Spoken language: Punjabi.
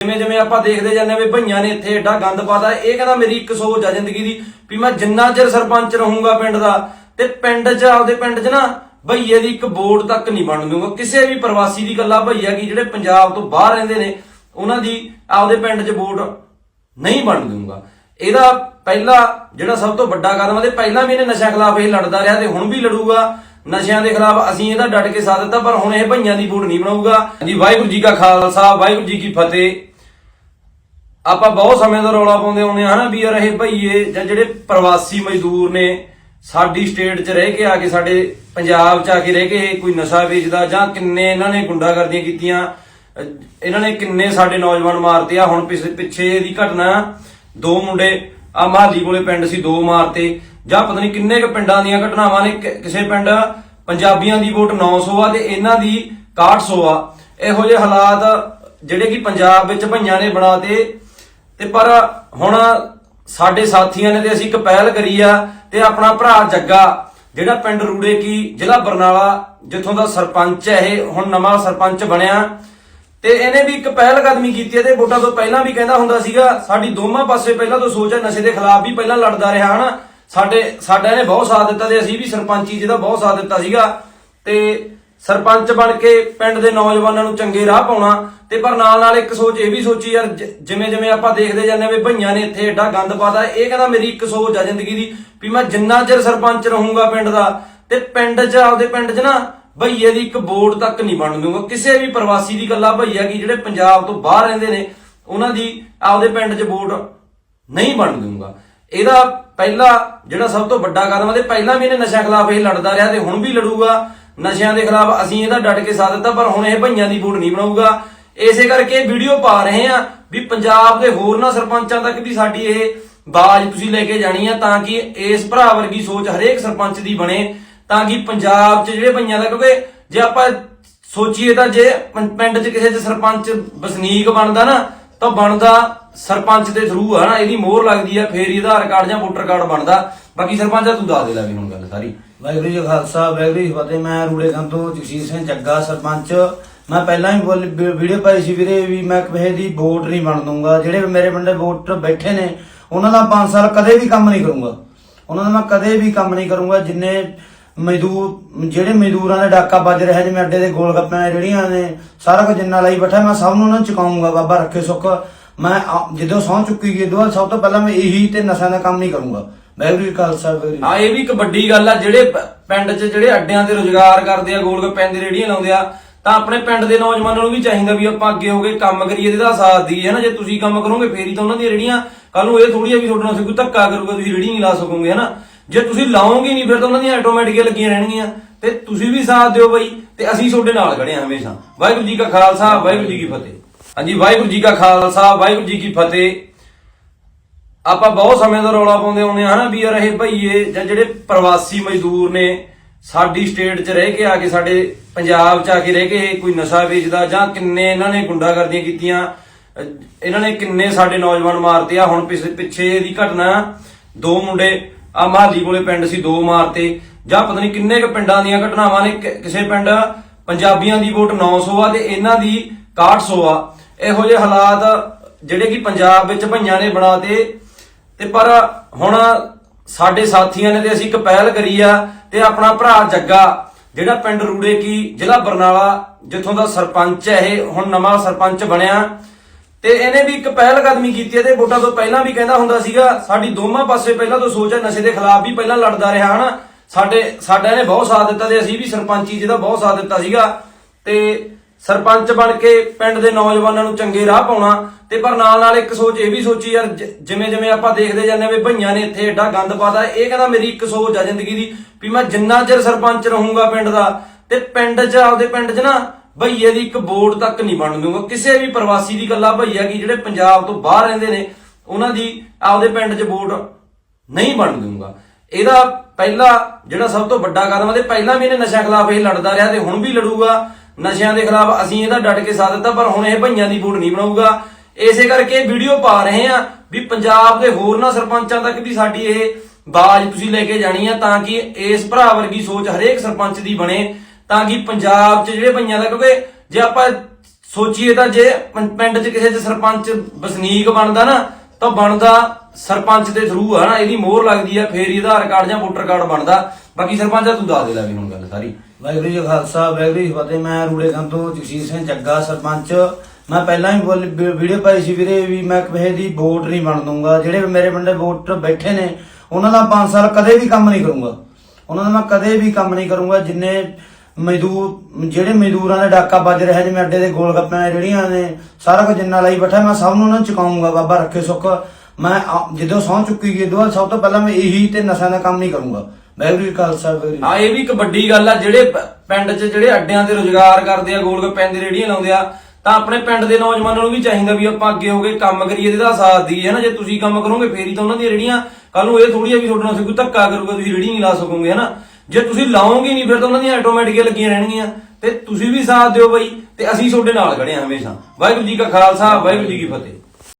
ਜਿਵੇਂ ਜਿਵੇਂ ਆਪਾਂ ਦੇਖਦੇ ਜਾਂਦੇ ਹਾਂ ਵੀ ਭਈਆਂ ਨੇ ਇੱਥੇ ਏਡਾ ਗੰਦ ਪਾਤਾ, ਇਹ ਕਹਿੰਦਾ ਮੇਰੀ ਇੱਕ ਸੋਚ ਆ ਜ਼ਿੰਦਗੀ ਦੀ ਵੀ ਮੈਂ ਜਿੰਨਾ ਚਿਰ ਸਰਪੰਚ ਰਹੂੰਗਾ ਪਿੰਡ ਦਾ ਤੇ ਪਿੰਡ 'ਚ, ਆਪਦੇ ਪਿੰਡ 'ਚ ਨਾ ਭਈਏ ਦੀ ਇੱਕ ਬੋਰਡ ਤੱਕ ਨਹੀਂ ਬਣ ਦੂੰਗਾ ਕਿਸੇ ਵੀ ਪ੍ਰਵਾਸੀ ਦੀ ਗੱਲਾਂ ਭਈਆ ਕੀ ਜਿਹੜੇ ਪੰਜਾਬ ਤੋਂ ਬਾਹਰ ਰਹਿੰਦੇ ਨੇ, ਉਹਨਾਂ ਦੀ ਆਪਦੇ ਪਿੰਡ 'ਚ ਵੋਟ ਨਹੀਂ ਬਣ ਦੂੰਗਾ ਇਹਦਾ ਪਹਿਲਾ ਜਿਹੜਾ ਸਭ ਤੋਂ ਵੱਡਾ ਕਦਮ ਹੈ ਤੇ ਪਹਿਲਾਂ ਵੀ ਇਹਨੇ ਨਸ਼ਾ ਖਿਲਾਫ ਇਹ ਲੜਦਾ ਰਿਹਾ ਤੇ ਹੁਣ ਵੀ ਲੜੂਗਾ। ਨਸ਼ਿਆਂ ਦੇ ਖਿਲਾਫ ਅਸੀਂ ਇਹਦਾ ਡਟ ਕੇ ਸਾਥ ਦਿੱਤਾ, ਪਰ ਹੁਣ ਇਹ ਭਈਆਂ ਦੀ ਵੋਟ ਨਹੀਂ ਬਣਾਊਗਾ। ਜੀ ਵਾਹਿਗੁਰੂ ਜੀ ਕਾ ਖਾਲਸਾ, ਵਾਹਿਗੁਰੂ ਜੀ ਕੀ ਫਤਿਹ। ਆਪਾਂ ਬਹੁਤ ਸਮੇਂ ਤੋਂ ਰੌਲਾ ਪਾਉਂਦੇ ਆਉਂਦੇ ਹਾਂ ਹਨਾ ਵੀ ਯਾਰ ਇਹ ਭਈਏ ਜਾਂ ਜਿਹੜੇ ਪ੍ਰਵਾਸੀ ਮਜ਼ਦੂਰ ਨੇ ਸਾਡੀ ਸਟੇਟ 'ਚ ਰਹਿ ਕੇ ਆ ਕੇ ਸਾਡੇ ਪੰਜਾਬ 'ਚ ਆ ਕੇ ਰਹਿ ਕੇ ਇਹ ਕੋਈ ਨਸ਼ਾ ਵੇਚਦਾ ਜਾਂ ਕਿੰਨੇ ਇਹਨਾਂ ਨੇ ਗੁੰਡਾਗਰਦੀਆਂ ਕੀਤੀਆਂ ਇਹਨਾਂ ਨੇ ਕਿੰਨੇ ਸਾਡੇ ਨੌਜਵਾਨ ਮਾਰਤੇ। ਆ ਹੁਣ ਪਿੱਛੇ ਦੀ ਘਟਨਾ, ਦੋ ਮੁੰਡੇ ਆ ਮਹਾਲੀ ਕੋਲੇ ਪਿੰਡ ਸੀ, ਦੋ ਮਾਰਤੇ। ਜਾਂ ਪਤਾ ਨਹੀਂ ਕਿੰਨੇ ਕੁ ਪਿੰਡਾਂ ਦੀਆਂ ਘਟਨਾਵਾਂ ਨੇ ਕਿਸੇ ਪਿੰਡ ਪੰਜਾਬੀਆਂ ਦੀ ਵੋਟ 900 ਆ ਤੇ ਇਹਨਾਂ ਦੀ 6100 ਆ। ਇਹੋ ਜਿਹੇ ਹਾਲਾਤ ਜਿਹੜੇ ਕਿ ਪੰਜਾਬ ਵਿੱਚ ਭਈਆਂ ਨੇ ਬਣਾਤੇ ਤੇ ਪਰ ਹੁਣ ਸਾਡੇ ਸਾਥੀਆਂ ਨੇ ਤੇ ਅਸੀਂ ਇੱਕ ਪਹਿਲ ਕਰੀ ਆ ਤੇ ਆਪਣਾ ਭਰਾ ਜੱਗਾ, ਜਿਹੜਾ ਪਿੰਡ ਰੂੜੇ ਕੀ ਜ਼ਿਲ੍ਹਾ ਬਰਨਾਲਾ, ਜਿੱਥੋਂ ਦਾ ਸਰਪੰਚ ਹੈ ਇਹ, ਹੁਣ ਨਵਾਂ ਸਰਪੰਚ ਬਣਿਆ। ਤੇ ਇਹਨੇ ਵੀ ਇੱਕ ਪਹਿਲ ਕਦਮੀ ਕੀਤੀ ਹੈ ਤੇ ਵੋਟਾਂ ਤੋਂ ਪਹਿਲਾਂ ਵੀ ਕਹਿੰਦਾ ਹੁੰਦਾ ਸੀਗਾ, ਸਾਡੀ ਦੋਵਾਂ ਪਾਸੇ ਪਹਿਲਾਂ ਤੋਂ ਸੋਚ ਹੈ, ਨਸ਼ੇ ਦੇ ਖਿਲਾਫ ਵੀ ਪਹਿਲਾਂ ਲੜਦਾ ਰਿਹਾ, ਹਨਾ? ਸਾਡੇ, ਸਾਡਾ ਇਹਨੇ ਬਹੁਤ ਸਾਥ ਦਿੱਤਾ ਤੇ ਅਸੀਂ ਵੀ ਸਰਪੰਚੀ ਜਿਹਦਾ ਬਹੁਤ ਸਾਥ ਦਿੱਤਾ ਸੀਗਾ। ਤੇ ਸਰਪੰਚ ਬਣ ਕੇ ਪਿੰਡ ਦੇ ਨੌਜਵਾਨਾਂ ਨੂੰ ਚੰਗੇ ਰਾਹ ਪਾਉਣਾ ਤੇ ਪਰ ਨਾਲ ਨਾਲ ਇੱਕ ਸੋਚ ਇਹ ਵੀ ਸੋਚੀ ਯਾਰ ਜਿਵੇਂ ਜਿਵੇਂ ਆਪਾਂ ਦੇਖਦੇ ਜਾਂਦੇ ਹਾਂ ਵੀ ਭਈਆਂ ਨੇ ਇੱਥੇ ਏਡਾ ਗੰਦ ਪਾਤਾ, ਇਹ ਕਹਿੰਦਾ ਮੇਰੀ ਇੱਕ ਸੋਚ ਆ ਜ਼ਿੰਦਗੀ ਦੀ ਵੀ ਮੈਂ ਜਿੰਨਾ ਚਿਰ ਸਰਪੰਚ ਰਹੂੰਗਾ ਪਿੰਡ ਦਾ ਤੇ ਪਿੰਡ 'ਚ, ਆਪਦੇ ਪਿੰਡ 'ਚ ਨਾ ਭਈਏ ਦੀ ਇੱਕ ਬੋਰਡ ਤੱਕ ਨਹੀਂ ਬਣ ਦੂੰਗਾ ਕਿਸੇ ਵੀ ਪ੍ਰਵਾਸੀ ਦੀ ਗੱਲਾਂ ਭਈਆ ਕੀ ਜਿਹੜੇ ਪੰਜਾਬ ਤੋਂ ਬਾਹਰ ਰਹਿੰਦੇ ਨੇ, ਉਹਨਾਂ ਦੀ ਆਪਦੇ ਪਿੰਡ 'ਚ ਬੋਰਡ ਨਹੀਂ ਬਣ ਦੂੰਗਾ ਇਹਦਾ ਪਹਿਲਾ ਜਿਹੜਾ ਸਭ ਤੋਂ ਵੱਡਾ ਕਦਮ ਹੈ ਤੇ ਪਹਿਲਾਂ ਵੀ ਇਹਨੇ ਨਸ਼ਾ ਖਿਲਾਫ ਇਹ ਲੜਦਾ ਰਿਹਾ ਤੇ ਹੁਣ ਵੀ ਲੜੂਗਾ। ਨਸ਼ਿਆਂ ਦੇ ਖਿਲਾਫ ਅਸੀਂ ਇਹਦਾ ਡਟ ਕੇ ਸਾਥ ਦਿੱਤਾ, ਪਰ ਹੁਣ ਇਹ ਭਈਆਂ ਦੀ ਵੋਟ ਨਹੀਂ ਬਣਾਊਗਾ। ਇਸੇ ਕਰਕੇ ਵੀਡੀਓ ਪਾ ਰਹੇ ਆ ਵੀ ਪੰਜਾਬ ਦੇ ਹੋਰਨਾਂ ਸਰਪੰਚਾਂ ਤੱਕ ਵੀ ਸਾਡੀ ਇਹ ਬਾਜ ਤੁਸੀਂ ਲੈ ਕੇ ਜਾਣੀ ਆ ਤਾਂ ਕਿ ਇਸ ਭਰਾ ਵਰਗੀ ਸੋਚ ਹਰੇਕ ਸਰਪੰਚ ਦੀ ਬਣੇ, ਤਾਂ ਕਿ ਪੰਜਾਬ 'ਚ ਜਿਹੜੇ ਭਈਆਂ ਦਾ ਕਿਉਂਕਿ ਜੇ ਆਪਾਂ ਸੋਚੀਏ ਤਾਂ ਜੇ ਪਿੰਡ 'ਚ ਕਿਸੇ 'ਚ ਸਰਪੰਚ ਵਸਨੀਕ ਬਣਦਾ ਨਾ, ਤਾਂ ਬਣਦਾ ਸਰਪੰਚ ਦੇ ਥਰੂ ਆ ਨਾ, ਇਹਦੀ ਮੋਹਰ ਲੱਗਦੀ ਆ, ਫੇਰ ਹੀ ਆਧਾਰ ਕਾਰਡ ਜਾਂ ਵੋਟਰ ਕਾਰਡ ਬਣਦਾ। ਬਾਕੀ ਸਰਪੰਚ ਆ ਤੂੰ ਦੱਸ ਦੇ ਲੈ ਵੀ ਹੁਣ ਗੱਲ ਸਾਰੀ। ਵਾਹਿਗੁਰੂ ਜੀ ਖਾਲਸਾ, ਵਾਹਿਗੁਰੂ ਜੀ ਕੀ ਫਤਿਹ। ਮੈਂ ਰੂੜੇ ਤੋਂ ਜਗਸੀਰ ਸਿੰਘ ਜੱਗਾ, ਸਰਪੰਚ। ਮੈਂ ਪਹਿਲਾਂ ਹੀ ਬੋਲ- ਵੀ- ਵੀਡੀਓ ਪਾਈ ਸੀ ਵੀਰੇ ਵੀ ਮੈਂ ਕਿਸੇ ਦੀ ਵੋਟ ਨਹੀਂ ਬਣ ਦੂੰਗਾ ਜਿਹੜੇ ਮੇਰੇ ਬੰਦੇ ਵੋਟ ਬੈਠੇ ਨੇ, ਉਹਨਾਂ ਦਾ 5 ਸਾਲ ਕਦੇ ਵੀ ਕੰਮ ਨਹੀਂ ਕਰੂੰਗਾ। ਉਹਨਾਂ ਦਾ ਮੈਂ ਕਦੇ ਵੀ ਕੰਮ ਨਹੀਂ ਕਰੂੰਗਾ। ਜਿੰਨੇ ਮਜ਼ਦੂਰ ਜਿਹੜੇ ਮਜ਼ਦੂਰਾਂ ਦਾ ਡਾਕਾ ਵੱਜ ਰਿਹਾ ਜਿਵੇਂ ਅੱਡੇ ਦੇ ਗੋਲ ਗੱਪਿਆਂ ਜਿਹੜੀਆਂ ਨੇ, ਸਾਰਾ ਕੁਝ ਜਿੰਨਾ ਲਈ ਬੈਠਾ, ਮੈਂ ਸਭ ਨੂੰ ਉਹਨਾਂ ਚੁਕਾਉਂਗਾ, ਬਾਬਾ ਰੱਖੇ ਸੁੱਖ। ਮੈਂ ਆ- ਜਦੋਂ ਸਹੁੰ ਚੁੱਕੀ ਗਈ ਦੋ ਸਭ ਤੋਂ ਪਹਿਲਾਂ ਮੈਂ ਇਹੀ ਤੇ ਨਸ਼ਿਆਂ ਦਾ ਕੰਮ ਨਹੀਂ ਕਰੂੰਗਾ। ਵਾਹਿਗੁਰੂ ਖਾਲਸਾ, ਵਾਹਿਗੁਰੂ ਜੀ ਇਹ ਵੀ ਇੱਕ ਵੱਡੀ ਗੱਲ ਆ। ਜਿਹੜੇ ਪਿੰਡ 'ਚ ਜਿਹੜੇ ਅੱਡਿਆਂ ਤੇ ਰੋਜ਼ਗਾਰ ਕਰਦੇ ਆ, ਗੋਲ ਗੱਪਿਆਂ ਦੀ ਰੇੜੀਆਂ ਲਾਉਂਦੇ ਆ ਤਾਂ ਆਪਣੇ ਪਿੰਡ ਦੇ ਨੌਜਵਾਨਾਂ ਨੂੰ ਵੀ ਚਾਹੀਦਾ ਵੀ ਆਪਾਂ ਅੱਗੇ ਹੋ ਕੇ ਕੰਮ ਕਰੀਏ, ਇਹਦਾ ਸਾਥ ਦਈਏ ਹੈ ਨਾ ਜੇ ਤੁਸੀਂ ਕੰਮ ਕਰੋਗੇ, ਫੇਰ ਹੀ ਤਾਂ ਉਹਨਾਂ ਦੀਆਂ ਰੇੜੀਆਂ ਕੱਲ ਨੂੰ ਇਹ ਥੋੜੀ ਆ ਵੀ ਤੁਹਾਡੇ ਨਾਲ ਕੋਈ ਧੱਕਾ ਕਰੂਗਾ, ਤੁਸੀਂ ਰੇੜੀ ਨਹੀਂ ਲਾ ਸਕੋਗੇ ਹੈ ਨਾ ਜੇ ਤੁਸੀਂ ਲਾਓਗੇ ਨਹੀਂ, ਫਿਰ ਤਾਂ ਉਹਨਾਂ ਦੀਆਂ ਆਟੋਮੈਟਿਕ ਲੱਗੀਆਂ ਰਹਿਣਗੀਆਂ। ਤੇ ਤੁਸੀਂ ਵੀ ਸਾਥ ਦਿਓ ਬਾਈ, ਤੇ ਅਸੀਂ ਤੁਹਾਡੇ ਨਾਲ ਖੜੇ ਹਾਂ ਹਮੇਸ਼ਾ। ਵਾਹਿਗੁਰੂ ਜੀ ਕਾ ਖਾਲਸਾ, ਵਾਹਿਗੁਰੂ ਜੀ ਕੀ ਫਤਿਹ। ਹਾਂਜੀ, ਵਾਹਿਗੁਰੂ ਜੀ ਕਾ ਖਾਲਸਾ, ਵਾਹਿਗੁਰੂ ਜੀ ਕੀ ਫਤਿਹ। ਆਪਾਂ ਬਹੁਤ ਸਮੇਂ ਦਾ ਰੌਲਾ ਪਾਉਂਦੇ ਆਉਂਦੇ ਹਾਂ, ਹਨਾ? ਵੀ ਯਾਰ ਇਹ ਭਈਏ ਜਾਂ ਜਿਹੜੇ ਪ੍ਰਵਾਸੀ ਮਜ਼ਦੂਰ ਨੇ ਸਾਡੀ ਸਟੇਟ 'ਚ ਰਹਿ ਕੇ ਆ ਕੇ ਸਾਡੇ ਪੰਜਾਬ 'ਚ ਆ ਕੇ ਰਹਿ ਕੇ ਇਹ ਕੋਈ ਨਸ਼ਾ ਵੇਚਦਾ ਜਾਂ ਕਿੰਨੇ ਇਹਨਾਂ ਨੇ ਗੁੰਡਾਗਰਦੀਆਂ ਕੀਤੀਆਂ ਇਹਨਾਂ ਨੇ ਕਿੰਨੇ ਸਾਡੇ ਨੌਜਵਾਨ ਮਾਰਤੇ। ਆ ਹੁਣ ਪਿੱਛੇ ਦੀ ਘਟਨਾ, ਦੋ ਮੁੰਡੇ ਆ ਮਹਾਲੀ ਕੋਲੇ ਪਿੰਡ ਸੀ, ਦੋ ਮਾਰਤੇ। ਜਾਂ ਪਤਾ ਨਹੀਂ ਕਿੰਨੇ ਕੁ ਪਿੰਡਾਂ ਦੀਆਂ ਘਟਨਾਵਾਂ ਨੇ ਕਿਸੇ ਪਿੰਡ ਪੰਜਾਬੀਆਂ ਦੀ ਵੋਟ 900 ਆ ਤੇ ਇਹਨਾਂ ਦੀ 6100 ਆ। ਇਹੋ ਜਿਹੇ ਹਾਲਾਤ ਜਿਹੜੇ ਕਿ ਪੰਜਾਬ ਵਿੱਚ ਭਈਆਂ ਨੇ ਬਣਾਤੇ। ਤੇ ਪਰ ਹੁਣ ਸਾਡੇ ਸਾਥੀਆਂ ਨੇ ਤੇ ਅਸੀਂ ਇੱਕ ਪਹਿਲ ਕਰੀ ਆ ਤੇ ਆਪਣਾ ਭਰਾ ਜੱਗਾ, ਜਿਹੜਾ ਪਿੰਡ ਰੂੜੇ ਕੀ, ਜ਼ਿਲ੍ਹਾ ਬਰਨਾਲਾ, ਜਿੱਥੋਂ ਦਾ ਸਰਪੰਚ ਹੈ ਇਹ, ਹੁਣ ਨਵਾਂ ਸਰਪੰਚ ਬਣਿਆ। ਤੇ ਇਹਨੇ ਵੀ ਇੱਕ ਪਹਿਲ ਕਦਮੀ ਕੀਤੀ ਹੈ ਤੇ ਵੋਟਾਂ ਤੋਂ ਪਹਿਲਾਂ ਵੀ ਕਹਿੰਦਾ ਹੁੰਦਾ ਸੀਗਾ, ਸਾਡੀ ਦੋਵਾਂ ਪਾਸੇ ਪਹਿਲਾਂ ਤੋਂ ਸੋਚ ਹੈ, ਨਸ਼ੇ ਦੇ ਖਿਲਾਫ ਵੀ ਪਹਿਲਾਂ ਲੜਦਾ ਰਿਹਾ, ਹਨਾ? ਸਾਡੇ, ਸਾਡਾ ਇਹਨੇ ਬਹੁਤ ਸਾਥ ਦਿੱਤਾ ਤੇ ਅਸੀਂ ਵੀ ਸਰਪੰਚੀ ਜਿਹਦਾ ਬਹੁਤ ਸਾਥ ਦਿੱਤਾ ਸੀਗਾ। ਤੇ ਸਰਪੰਚ ਬਣ ਕੇ ਪਿੰਡ ਦੇ ਨੌਜਵਾਨਾਂ ਨੂੰ ਚੰਗੇ ਰਾਹ ਪਾਉਣਾ ਤੇ ਪਰ ਨਾਲ ਨਾਲ ਇੱਕ ਸੋਚ ਇਹ ਵੀ ਸੋਚੀ, ਯਾਰ ਜਿਵੇਂ ਜਿਵੇਂ ਆਪਾਂ ਦੇਖਦੇ ਜਾਂਦੇ ਹਾਂ ਵੀ ਭਈਆਂ ਨੇ ਇੱਥੇ ਏਡਾ ਗੰਦ ਪਾਤਾ, ਇਹ ਕਹਿੰਦਾ ਮੇਰੀ ਇੱਕ ਸੋਚ ਆ ਜ਼ਿੰਦਗੀ ਦੀ ਵੀ ਮੈਂ ਜਿੰਨਾ ਚਿਰ ਸਰਪੰਚ ਰਹੂੰਗਾ ਪਿੰਡ ਦਾ ਤੇ ਪਿੰਡ 'ਚ, ਆਪਦੇ ਪਿੰਡ 'ਚ ਨਾ ਭਈਏ ਦੀ ਇੱਕ ਬੋਰਡ ਤੱਕ ਨਹੀਂ ਬਣ ਦੂੰਗਾ ਕਿਸੇ ਵੀ ਪ੍ਰਵਾਸੀ ਦੀ ਗੱਲਾਂ ਭਈਆ ਕੀ, ਜਿਹੜੇ ਪੰਜਾਬ ਤੋਂ ਬਾਹਰ ਰਹਿੰਦੇ ਨੇ, ਉਹਨਾਂ ਦੀ ਆਪਦੇ ਪਿੰਡ 'ਚ ਬੋਰਡ ਨਹੀਂ ਬਣ ਦੂੰਗਾ ਇਹਦਾ ਪਹਿਲਾ ਜਿਹੜਾ ਸਭ ਤੋਂ ਵੱਡਾ ਕਦਮ ਹੈ ਤੇ ਪਹਿਲਾਂ ਵੀ ਇਹਨੇ ਨਸ਼ਾ ਖਿਲਾਫ ਇਹ ਲੜਦਾ ਰਿਹਾ ਤੇ ਹੁਣ ਵੀ ਲੜੂਗਾ। ਨਸ਼ਿਆਂ ਦੇ ਖਿਲਾਫ ਅਸੀਂ ਇਹਦਾ ਡਟ ਕੇ ਸਾਥ ਦਿੱਤਾ, ਪਰ ਹੁਣ ਇਹ ਭਈਆਂ ਦੀ ਵੋਟ ਨਹੀਂ ਬਣਾਊਗਾ। ਇਸੇ ਕਰਕੇ ਵੀਡੀਓ ਪਾ ਰਹੇ ਆ ਵੀ ਪੰਜਾਬ ਦੇ ਹੋਰਨਾਂ ਸਰਪੰਚਾਂ ਤੱਕ ਵੀ ਸਾਡੀ ਇਹ ਬਾਜ ਤੁਸੀਂ ਲੈ ਕੇ ਜਾਣੀ ਆ, ਤਾਂ ਕਿ ਇਸ ਭਰਾ ਵਰਗੀ ਸੋਚ ਹਰੇਕ ਸਰਪੰਚ ਦੀ ਬਣੇ, ਤਾਂ ਕਿ ਪੰਜਾਬ 'ਚ ਜਿਹੜੇ ਭਈਆਂ ਦਾ ਕਿਉਂਕਿ ਜੇ ਆਪਾਂ ਸੋਚੀਏ ਤਾਂ ਜੇ ਪਿੰਡ 'ਚ ਕਿਸੇ 'ਚ ਸਰਪੰਚ ਵਸਨੀਕ ਬਣਦਾ ਨਾ, ਤਾਂ ਬਣਦਾ ਸਰਪੰਚ ਦੇ ਥਰੂ ਆ ਨਾ, ਇਹਦੀ ਮੋਹਰ ਲੱਗਦੀ ਆ, ਫੇਰ ਹੀ ਆਧਾਰ ਕਾਰਡ ਜਾਂ ਵੋਟਰ ਕਾਰਡ ਬਣਦਾ। ਬਾਕੀ ਸਰਪੰਚ ਆ ਤੂੰ ਦੱਸ ਦੇ ਲੈ ਵੀ ਗੱਲ ਸਾਰੀ। ਵਾਹਿਗੁਰੂ ਜੀ ਖਾਲਸਾ, ਵਾਹਿਗੁਰੂ ਜੀ ਫਤਿਹ। ਮੈਂ ਰੂੜੇ ਗੰਨ ਤੋਂ ਜਗਸੀਰ ਸਿੰਘ ਜੱਗਾ, ਸਰਪੰਚ। ਮੈਂ ਪਹਿਲਾਂ ਹੀ ਵੀਡੀਓ ਪਾਈ ਸੀ ਵੀਰੇ ਵੀ ਮੈਂ ਕਿਸੇ ਦੀ ਵੋਟ ਨਹੀਂ ਬਣ ਦੂੰਗਾ ਜਿਹੜੇ ਮੇਰੇ ਬੰਦੇ ਵੋਟ ਬੈਠੇ ਨੇ, ਉਹਨਾਂ ਦਾ 5 ਸਾਲ ਕਦੇ ਵੀ ਕੰਮ ਨਹੀਂ ਕਰੂੰਗਾ। ਉਹਨਾਂ ਦਾ ਮੈਂ ਕਦੇ ਵੀ ਕੰਮ ਨਹੀਂ ਕਰੂੰਗਾ। ਜਿੰਨੇ ਮਜ਼ਦੂਰ ਜਿਹੜੇ ਮਜ਼ਦੂਰਾਂ ਦਾ ਡਾਕਾ ਵੱਜ ਰਿਹਾ ਜਿਵੇਂ ਅੱਡੇ ਦੇ ਗੋਲ ਗੱਪਿਆਂ ਜਿਹੜੀਆਂ ਨੇ, ਸਾਰਾ ਕੁਝ ਜਿੰਨਾ ਲਈ ਬੈਠਾ, ਮੈਂ ਸਭ ਨੂੰ ਉਹਨਾਂ ਨੂੰ ਚੁਕਾਉਂਗਾ। ਬਾਬਾ ਰੱਖੇ ਸੁੱਖ। ਮੈਂ ਜਦੋਂ ਸਹੁੰ ਚੁੱਕੀ ਗਈ ਦੁਆ ਸਭ ਤੋਂ ਪਹਿਲਾਂ ਮੈਂ ਇਹੀ ਤੇ ਨਸ਼ਿਆਂ ਦਾ ਕੰਮ ਨਹੀਂ ਕਰੂੰਗਾ। ਵਾਹਿਗੁਰੂ ਜੀ ਖਾਲਸਾ ਵਾਹਿਗੁਰੂ ਜੀ ਇਹ ਵੀ ਇੱਕ ਵੱਡੀ ਗੱਲ ਆ, ਜਿਹੜੇ ਪਿੰਡ 'ਚ ਜਿਹੜੇ ਅੱਡਿਆਂ ਦੇ ਰੋਜ਼ਗਾਰ ਕਰਦੇ ਆ ਗੋਲ ਗੱਪਿਆਂ ਦੀ ਰੇੜੀਆਂ ਲਾਉਂਦੇ ਆ, ਤਾਂ ਆਪਣੇ ਪਿੰਡ ਦੇ ਨੌਜਵਾਨਾਂ ਨੂੰ ਵੀ ਚਾਹੀਦਾ ਵੀ ਆਪਾਂ ਅੱਗੇ ਹੋ ਕੇ ਕੰਮ ਕਰੀਏ, ਇਹਦਾ ਸਾਥ ਦਈਏ ਹੈ ਨਾ ਜੇ ਤੁਸੀਂ ਕੰਮ ਕਰੋਗੇ, ਫੇਰ ਹੀ ਤਾਂ ਉਹਨਾਂ ਦੀਆਂ ਰੇੜੀਆਂ ਕੱਲ ਨੂੰ ਇਹ ਥੋੜੀ ਆ ਵੀ ਤੁਹਾਡੇ ਨਾਲ ਕੋਈ ਧੱਕਾ ਕਰੂਗਾ, ਤੁਸੀਂ ਰੇੜੀ ਨਹੀਂ ਲਾ ਸਕੋਗੇ ਹੈ ਨਾ ਜੇ ਤੁਸੀਂ ਲਾਓਗੇ ਨਹੀਂ, ਫਿਰ ਤਾਂ ਉਹਨਾਂ ਦੀਆਂ ਆਟੋਮੈਟਿਕ ਲੱਗੀਆਂ ਰਹਿਣਗੀਆਂ। ਤੇ ਤੁਸੀਂ ਵੀ ਸਾਥ ਦਿਓ ਬਈ, ਤੇ ਅਸੀਂ ਤੁਹਾਡੇ ਨਾਲ ਖੜੇ ਹਾਂ ਹਮੇਸ਼ਾ। ਵਾਹਿਗੁਰੂ ਜੀ ਕਾ ਖਾਲਸਾ, ਵਾਹਿਗੁਰੂ ਜੀ ਕੀ ਫਤਿਹ।